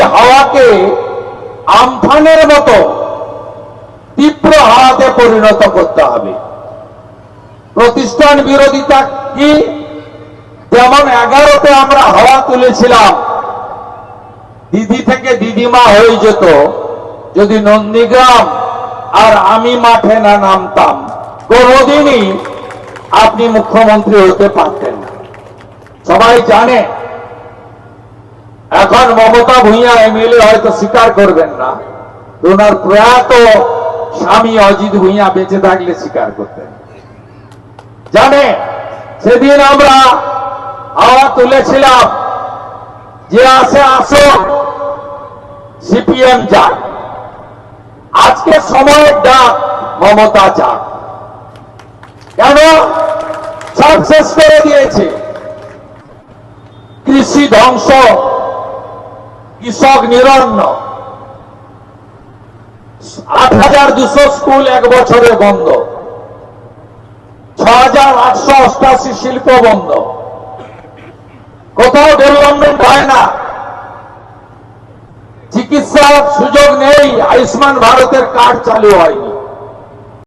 হাওয়াকে আমফানের মতো তীব্র হাওয়াতে পরিণত করতে হবে। প্রতিষ্ঠান বিরোধিতা কি? যেমন এগারোতে আমরা হাওয়া তুলেছিলাম, দিদি থেকে দিদিমা হয়ে যেত, যদি নন্দীগ্রাম আর আমি মাঠে না নামতাম, কোনোদিনই আপনি মুখ্যমন্ত্রী হতে পারতেন না। সবাই জানে এখন মমতা ভূঁইয়া এমএলএ হয়তো স্বীকার করবেন না। ওনার প্রয়াত স্বামী অজিত ভূঁইয়া বেঁচে থাকলে স্বীকার করতেন। জানে সেদিন আমরা হাওয়া তুলেছিলাম যে আসে আসো সিপিএম যাক। আজকে সময়ের ডাক মমতা যাক। কেন? সব শেষ করে দিয়েছে। কৃষি ধ্বংস কৃষক নিরন্ন। আট হাজার দুশো স্কুল এক বছরে বন্ধ। ছ হাজার আটশো অষ্টাশি শিল্প বন্ধ। কোথাও ডেভেলপমেন্ট হয় না। চিকিৎসার সুযোগ নেই, আয়ুষ্মান ভারতের কার্ড চালু হয়নি।